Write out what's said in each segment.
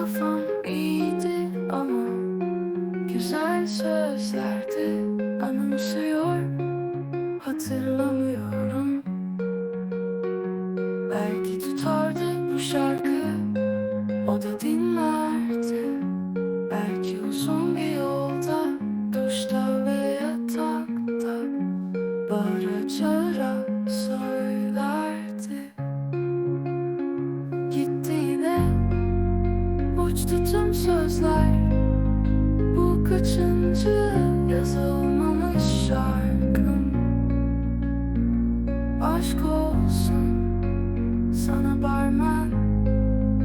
kafam iyiydi ama Güzel sözlerde anımsıyor Hatırlamıyorum. Belki tutardı bu şarkı O da dinlerdi. Belki uzun bir yolda Duşta ve yatakta Bağıracak Uçtu tüm sözler. Bu kaçıncı yazılmamış şarkım? Aşk olsun sana barmen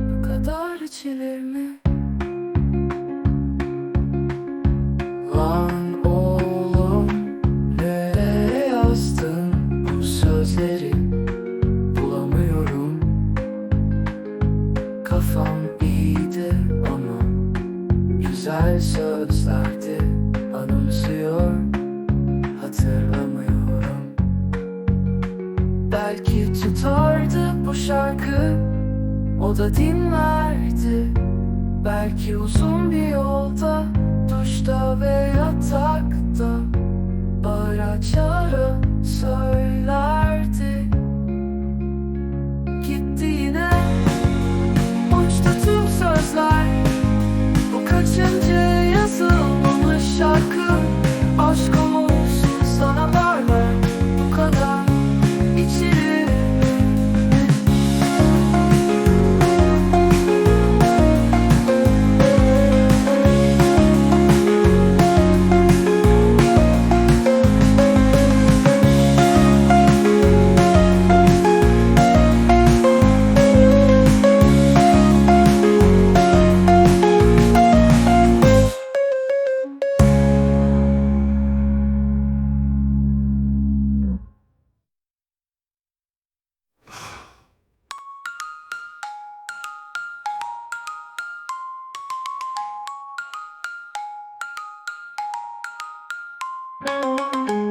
Bu kadar içilir mi? Lan oğlum nereye yazdın bu sözleri? Bulamıyorum. Kafam iyiydi ama güzel sözlerdi anımsıyor hatırlamıyorum. Belki tutardı bu şarkı o da dinlerdi. Belki uzun bir yolda Música